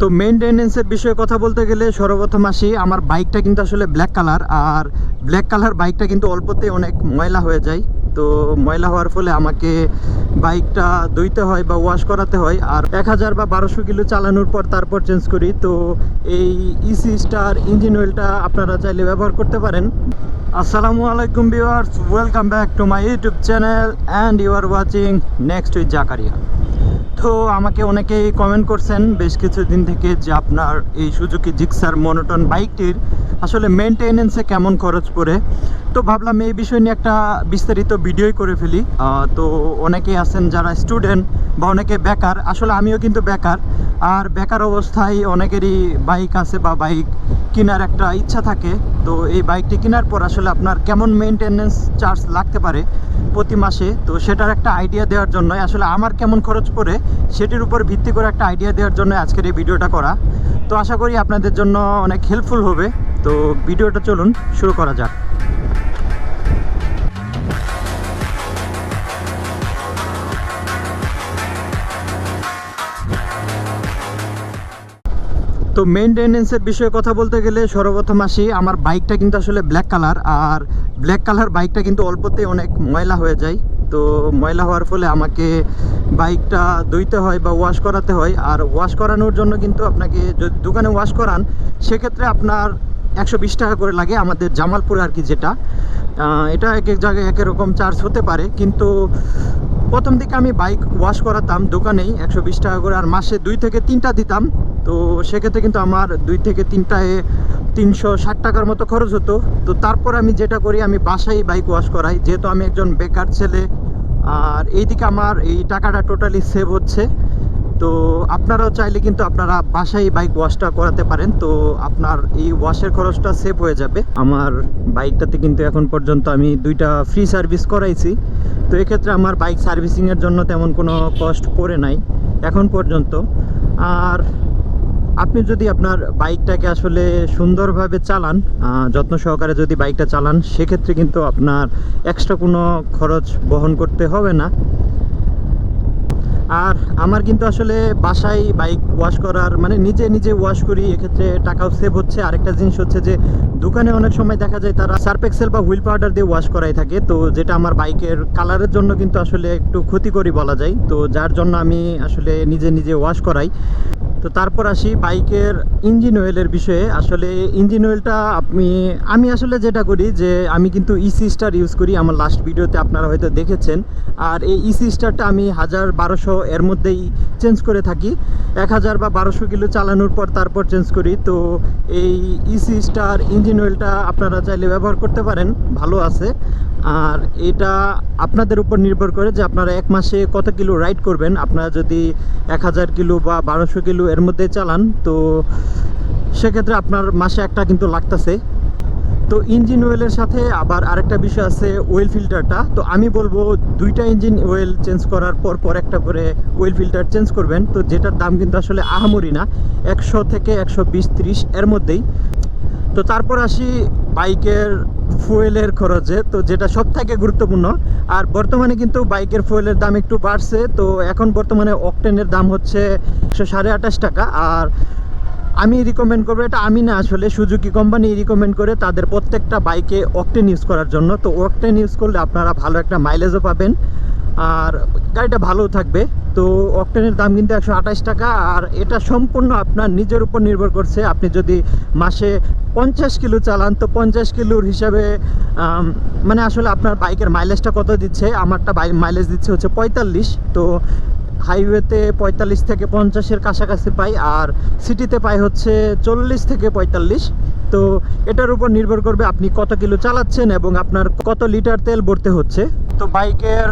তো মেনটেনেন্সের বিষয়ে কথা বলতে গেলে সর্বপ্রথম আসি, আমার বাইকটা কিন্তু আসলে ব্ল্যাক কালার আর ব্ল্যাক কালার বাইকটা কিন্তু অল্পতে অনেক ময়লা হয়ে যায়। তো ময়লা হওয়ার ফলে আমাকে বাইকটা ধুইতে হয় বা ওয়াশ করাতে হয়, আর এক হাজার বা বারোশো কিলো চালানোর পর তারপর চেঞ্জ করি। তো এই ইসি স্টার ইঞ্জিন অয়েলটা আপনারা চাইলে ব্যবহার করতে পারেন। আসসালামু আলাইকুম viewers welcome back to my YouTube channel and you are watching next with Zakaria তো আমাকে অনেকেই কমেন্ট করছেন, বেশ কিছুদিন থেকে যে আপনার এই সুজুকি জিক্সার মনোটন বাইকটির আসলে মেনটেনেন্সে কেমন খরচ পড়ে। তো ভাবলাম এই বিষয় নিয়ে একটা বিস্তারিত ভিডিওই করে ফেলি। তো অনেকেই আছেন যারা স্টুডেন্ট বা অনেকে বেকার, আসলে আমিও কিন্তু বেকার। আর বেকার অবস্থায় অনেকেরই বাইক আছে বা বাইক কেনার একটা ইচ্ছা থাকে, তো এই বাইকটি কেনার পর আসলে আপনার কেমন মেনটেন্যান্স চার্জ লাগতে পারে প্রতি মাসে? তো সেটার একটা আইডিয়া দেওয়ার জন্য আসলে আমার কেমন খরচ পড়ে সেটির উপর ভিত্তি করে একটা আইডিয়া দেওয়ার জন্য আজকের এই ভিডিওটা করা। তো আশা করি আপনাদের জন্য অনেক হেল্পফুল হবে। তো ভিডিওটা চলুন, শুরু করা যাক। তো মেনটেনেন্সের বিষয়ে কথা বলতে গেলে সর্বপ্রথম আসি, আমার বাইকটা কিন্তু আসলে ব্ল্যাক কালার আর ব্ল্যাক কালার বাইকটা কিন্তু অল্পতে অনেক ময়লা হয়ে যায়। তো ময়লা হওয়ার ফলে আমাকে বাইকটা ধুইতে হয় বা ওয়াশ করাতে হয়, আর ওয়াশ করানোর জন্য কিন্তু আপনাকে যদি দোকানে ওয়াশ করান, সেক্ষেত্রে আপনার একশো বিশ টাকা করে লাগে আমাদের জামালপুরে আর কি যেটা। এটা এক এক জায়গায় এক রকম চার্জ হতে পারে, কিন্তু প্রথম দিকে আমি বাইক ওয়াশ করাতাম দোকানেই, একশো বিশ টাকা করে, আর মাসে দুই থেকে তিনটা দিতাম। তো সেক্ষেত্রে কিন্তু আমার দুই থেকে তিনটায় তিনশো ষাট টাকার মতো খরচ হতো। তো তারপর আমি যেটা করি, আমি বাসায় বাইক ওয়াশ করাই। যেহেতু আমি একজন বেকার ছেলে, আর এইদিকে আমার এই টাকাটা টোটালি সেভ হচ্ছে। তো আপনারাও চাইলে কিন্তু আপনারা বাসায় বাইক ওয়াশটা করাতে পারেন। তো আপনার এই ওয়াশের খরচটা সেভ হয়ে যাবে। আমার বাইকটাতে কিন্তু এখন পর্যন্ত আমি দুইটা ফ্রি সার্ভিস করাইছি। তো এক্ষেত্রে আমার বাইক সার্ভিসিংয়ের জন্য তেমন কোনো কষ্ট পড়ে নাই, এখন পর্যন্ত। আর আপনি যদি আপনার বাইকটাকে আসলে সুন্দরভাবে চালান যত্ন সহকারে যদি বাইকটা চালান, সেক্ষেত্রে কিন্তু আপনার এক্সট্রা কোনো খরচ বহন করতে হবে না। আর আমার কিন্তু আসলে বাসায় বাইক ওয়াশ করার মানে নিজে নিজে ওয়াশ করি, এক্ষেত্রে টাকাও সেভ হচ্ছে। আরেকটা জিনিস হচ্ছে যে, দোকানে অনেক সময় দেখা যায় তারা সার্ফ এক্সেল বা হুইল পাউডার দিয়ে ওয়াশ করাই থাকে। তো যেটা আমার বাইকের কালারের জন্য কিন্তু আসলে একটু ক্ষতিকরী বলা যায়। তো যার জন্য আমি আসলে নিজে নিজে ওয়াশ করাই। তো তারপর আসি বাইকের ইঞ্জিন অয়েলের বিষয়ে। আসলে ইঞ্জিন অয়েলটা আপনি, আমি আসলে যেটা করি যে, আমি কিন্তু ইসি স্টার ইউজ করি, আমার লাস্ট ভিডিওতে আপনারা হয়তো দেখেছেন। আর এই ইসি স্টারটা আমি হাজার বারোশো এর মধ্যেই চেঞ্জ করে থাকি। এক হাজার বা বারোশো কিলো চালানোর পর তারপর চেঞ্জ করি। তো এই ইসি স্টার ইঞ্জিন অয়েলটা আপনারা চাইলে ব্যবহার করতে পারেন, ভালো আছে। আর এটা আপনাদের উপর নির্ভর করে যে আপনারা এক মাসে কত কিলো রাইড করবেন। আপনারা যদি এক হাজার কিলো বা বারোশো কিলো এর মধ্যে চালান, তো সেক্ষেত্রে আপনার মাসে একটা কিন্তু লাগতেছে। তো ইঞ্জিন অয়েলের সাথে আবার আরেকটা বিষয় আছে ওয়েল ফিল্টারটা তো আমি বলব দুইটা ইঞ্জিন অয়েল চেঞ্জ করার পর পর একটা করে ওয়েল ফিল্টার চেঞ্জ করবেন। তো যেটার দাম কিন্তু আসলে আহামরি না, একশো থেকে একশো বিশ ত্রিশ এর মধ্যেই। তো তারপর আসি বাইকের ফুয়েলের খরচে। তো যেটা সব থেকে গুরুত্বপূর্ণ, আর বর্তমানে কিন্তু বাইকের ফুয়েলের দাম একটু বাড়ছে। তো এখন বর্তমানে অকটেনের দাম হচ্ছে একশো সাড়ে আঠাশ টাকা, আর আমি রিকমেন্ড করব, এটা আমি না আসলে সুজুকি কোম্পানি রিকমেন্ড করে তাদের প্রত্যেকটা বাইকে অকটেন ইউজ করার জন্য। তো অকটেন ইউজ করলে আপনারা ভালো একটা মাইলেজও পাবেন। আর গাড়িটা ভালোও থাকবে। তো অকটেনের দাম কিন্তু একশো আঠাশ টাকা। আর এটা সম্পূর্ণ আপনার নিজের উপর নির্ভর করছে। আপনি যদি মাসে পঞ্চাশ কিলো চালান, তো পঞ্চাশ কিলোর হিসাবে মানে আসলে আপনার বাইকের মাইলেজটা কত দিচ্ছে? আমারটা মাইলেজ দিচ্ছে হচ্ছে পঁয়তাল্লিশ। তো হাইওয়েতে পঁয়তাল্লিশ থেকে পঞ্চাশের কাছাকাছি পাই আর সিটিতে পাই হচ্ছে চল্লিশ থেকে পঁয়তাল্লিশ। তো এটার উপর নির্ভর করবে আপনি কত কিলো চালাচ্ছেন এবং আপনার কত লিটার তেল ভরতে হচ্ছে। তো বাইকের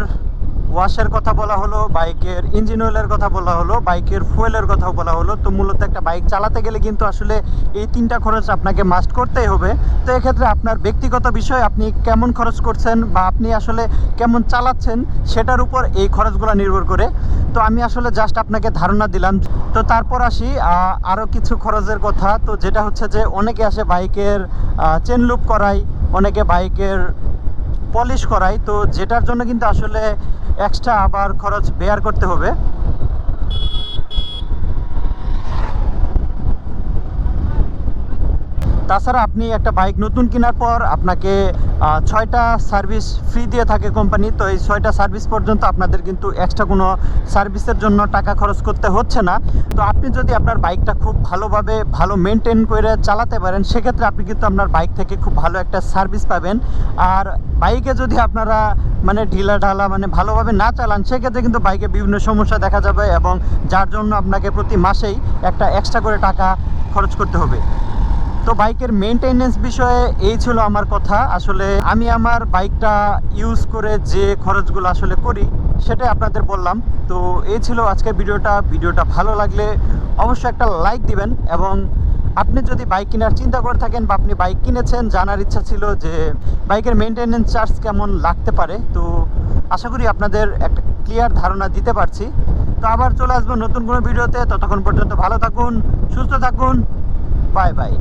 ওয়াশের কথা বলা হলো, বাইকের ইঞ্জিন অয়েলের কথা বলা হলো, বাইকের ফুয়েলের কথা বলা হলো। তো মূলত একটা বাইক চালাতে গেলে কিন্তু আসলে এই তিনটা খরচ আপনাকে মাস্ট করতেই হবে। তো এক্ষেত্রে আপনার ব্যক্তিগত বিষয়, আপনি কেমন খরচ করছেন বা আপনি আসলে কেমন চালাচ্ছেন, সেটার উপর এই খরচগুলো নির্ভর করে। তো আমি আসলে জাস্ট আপনাকে ধারণা দিলাম। তো তারপর আসি আরও কিছু খরচের কথা। তো যেটা হচ্ছে যে, অনেকে আসে বাইকের চেন লুপ করাই অনেকে বাইকের পলিশ করাই তো যেটার জন্য কিন্তু আসলে এক্সট্রা আবার খরচ বেয়ার করতে হবে। তাছাড়া আপনি একটা বাইক নতুন কেনার পর আপনাকে ছয়টা সার্ভিস ফ্রি দিয়ে থাকে কোম্পানি তো এই ছয়টা সার্ভিস পর্যন্ত আপনাদের কিন্তু এক্সট্রা কোনো সার্ভিসের জন্য টাকা খরচ করতে হচ্ছে না। তো আপনি যদি আপনার বাইকটা খুব ভালোভাবে, ভালো মেনটেন করে চালাতে পারেন, সেক্ষেত্রে আপনি কিন্তু আপনার বাইক থেকে খুব ভালো একটা সার্ভিস পাবেন। আর বাইকে যদি আপনারা মানে ঢিলা ঢালা মানে ভালোভাবে না চালান, সেক্ষেত্রে কিন্তু বাইকে বিভিন্ন সমস্যা দেখা যাবে এবং যার জন্য আপনাকে প্রতি মাসেই একটা এক্সট্রা করে টাকা খরচ করতে হবে। তো বাইকের মেনটেনেন্স বিষয়ে এই ছিল আমার কথা। আসলে আমি আমার বাইকটা ইউজ করে যে খরচগুলো আসলে করি, সেটাই আপনাদের বললাম। তো এই ছিল আজকের ভিডিওটা। ভিডিওটা ভালো লাগলে অবশ্যই একটা লাইক দিবেন এবং আপনি যদি বাইক কেনার চিন্তা করে থাকেন বা আপনি বাইক কিনেছেন, জানার ইচ্ছা ছিল যে বাইকের মেনটেনেন্স চার্জ কেমন লাগতে পারে, তো আশা করি আপনাদের একটা ক্লিয়ার ধারণা দিতে পারছি। তো আবার চলে আসব নতুন কোনো ভিডিওতে। ততক্ষণ পর্যন্ত ভালো থাকুন, সুস্থ থাকুন। Bye bye